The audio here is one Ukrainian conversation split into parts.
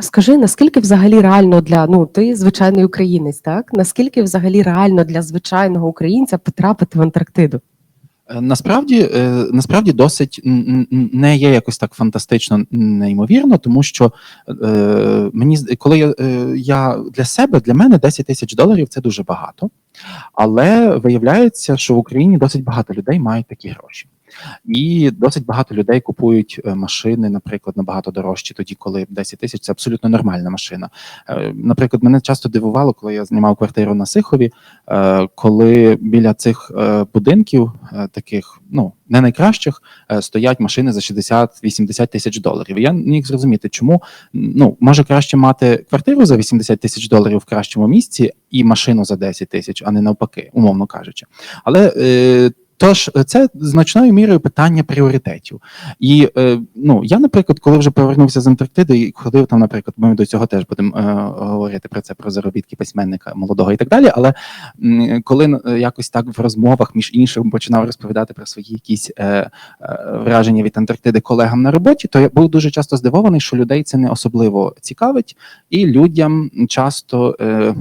Скажи, наскільки взагалі реально для ну ти звичайний українець, так наскільки взагалі реально для звичайного українця потрапити в Антарктиду? Е, Насправді, е, насправді досить не є якось так фантастично неймовірно, тому що е, мені коли я, е, я для себе, для мене 10 тисяч доларів це дуже багато, але виявляється, що в Україні досить багато людей мають такі гроші. І досить багато людей купують е, машини, наприклад, набагато дорожчі, тоді, коли 10 тисяч це абсолютно нормальна машина. Е, Наприклад, мене часто дивувало, коли я знімав квартиру на Сихові, е, коли біля цих будинків, таких ну не найкращих, стоять машини за 60-80 тисяч доларів. Я міг зрозуміти, чому ну може краще мати квартиру за 80 тисяч доларів в кращому місці і машину за 10 тисяч, а не навпаки, умовно кажучи. Але Тож це значною мірою питання пріоритетів. І е, ну я, наприклад, коли вже повернувся з Антарктиди і ходив там, наприклад, ми до цього теж будемо е, говорити про це, про заробітки письменника молодого і так далі. Але коли е, якось так в розмовах між іншим починав розповідати про свої якісь е, е, враження від Антарктиди колегам на роботі, то я був дуже часто здивований, що людей це не особливо цікавить, і людям часто. Е,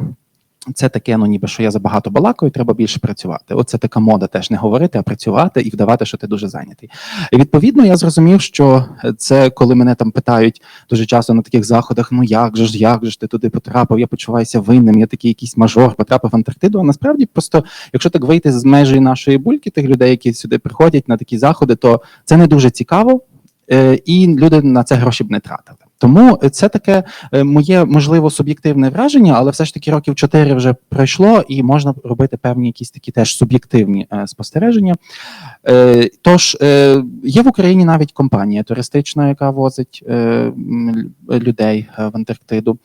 це таке, ну ніби що я забагато балакаю, треба більше працювати. Оце така мода теж не говорити, а працювати і вдавати, що ти дуже зайнятий. І відповідно я зрозумів, що це коли мене там питають дуже часто на таких заходах: ну як же ж, як же ж ти туди потрапив? Я почуваюся винним, я такий якийсь мажор, потрапив в Антарктиду. А насправді просто, якщо так вийти з межі нашої бульки, тих людей, які сюди приходять на такі заходи, то це не дуже цікаво, е, і люди на це гроші б не тратили. Тому це таке е, моє можливо суб'єктивне враження, але все ж таки років 4 вже пройшло, і можна робити певні якісь такі теж суб'єктивні е, спостереження. Е, Тож є в Україні навіть компанія туристична, яка возить людей в Антарктиду.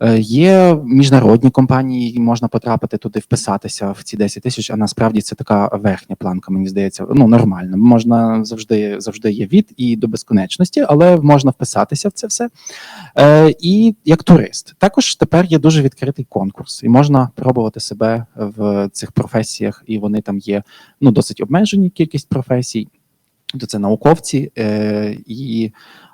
Е, Є міжнародні компанії, можна потрапити туди, вписатися в ці 10 тисяч. А насправді це така верхня планка, мені здається. Ну нормально. Можна завжди завжди є від і до безконечності, але можна вписатися в це все. Е, І як турист, також тепер є дуже відкритий конкурс, і можна пробувати себе в цих професіях, і вони там є ну досить обмежені кількість професій. То це науковці е, і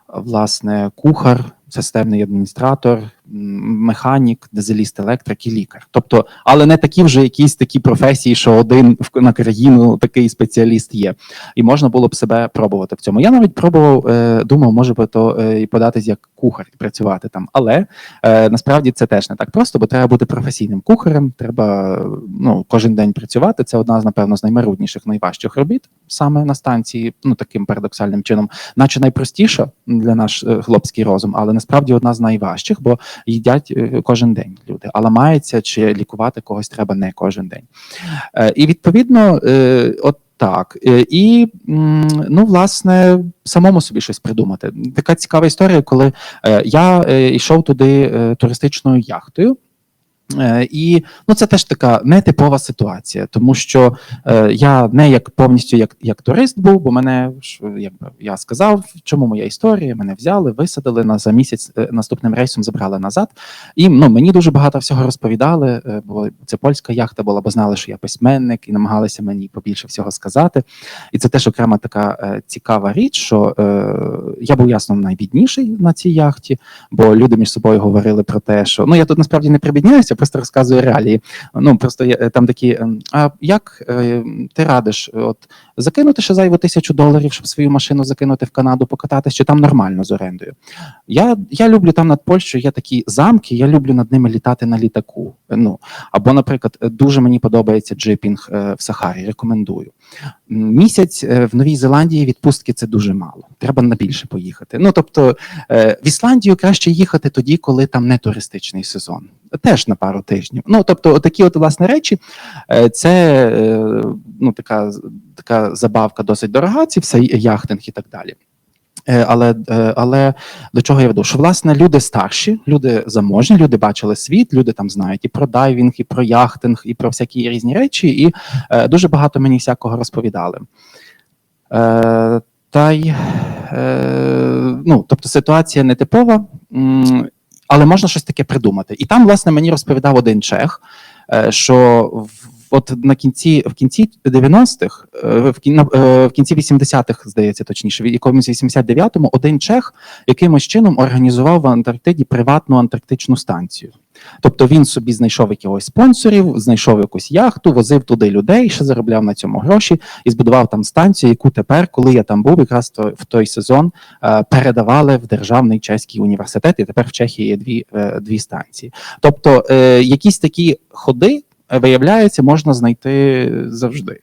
власне кухар, системний адміністратор, механік, дизеліст, електрик і лікар. Тобто, але не такі вже якісь такі професії, що один на країну такий спеціаліст є. І можна було б себе пробувати в цьому. Я навіть пробував, е, думав, може би то е, і податись як кухар і працювати там. Але е, насправді це теж не так просто, бо треба бути професійним кухарем. Треба ну кожен день працювати. Це одна з напевно з наймарудніших, найважчих робіт саме на станції. Ну таким парадоксальним чином, наче найпростіша для наш хлопський розум, але насправді одна з найважчих, бо їдять е, кожен день люди, а ламається чи лікувати когось треба не кожен день. Е, І відповідно, е, от. Так, і ну, власне, самому собі щось придумати. Така цікава історія, коли я йшов туди туристичною яхтою. Е, І ну це теж така нетипова ситуація, тому що е, я не як повністю як, як турист був, бо мене якби я сказав, в чому моя історія. Мене взяли, висадили на за місяць е, наступним рейсом забрали назад. І ну мені дуже багато всього розповідали. е, Бо це польська яхта була, бо знали, що я письменник, і намагалися мені побільше всього сказати. І це теж окрема така е, цікава річ, що е, я був ясно найбідніший на цій яхті, бо люди між собою говорили про те, що ну я тут насправді не прибідняюся, просто розказую реалії. Ну просто є е, там такі. ем, А як е, ти радиш, от закинути ще зайву тисячу доларів, щоб свою машину закинути в Канаду, покататись, чи там нормально з орендою? Я, я люблю там над Польщею, є такі замки, я люблю над ними літати на літаку. Ну або, наприклад, е, дуже мені подобається джипінг е, в Сахарі. Рекомендую. Місяць е, в Новій Зеландії відпустки це дуже мало. Треба на більше поїхати. Ну тобто е, в Ісландію краще їхати тоді, коли там не туристичний сезон. Теж на пару тижнів. Ну тобто, такі от власне речі, е, це е, ну така, така забавка досить дорога, ці все яхтинг і так далі. Е, Але, але до чого я веду? Що власне люди старші, люди заможні, люди бачили світ, люди там знають і про дайвінг, і про яхтинг, і про всякі різні речі, і дуже багато мені всякого розповідали. Та й е, ну, тобто ситуація не типова, м, але можна щось таке придумати. І там, власне, мені розповідав один чех, е, що от на кінці в кінці 90-х, е, е, в кінці 80-х, здається, точніше, в якомусь 89-му, один чех якимось чином організував в Антарктиді приватну антарктичну станцію. Тобто він собі знайшов якогось спонсорів, знайшов якусь яхту, возив туди людей, ще заробляв на цьому гроші і збудував там станцію, яку тепер, коли я там був, якраз в той сезон е, передавали в державний чеський університет. І тепер в Чехії є дві, е, дві станції. Тобто, е, якісь такі ходи. Виявляється, можна знайти завжди.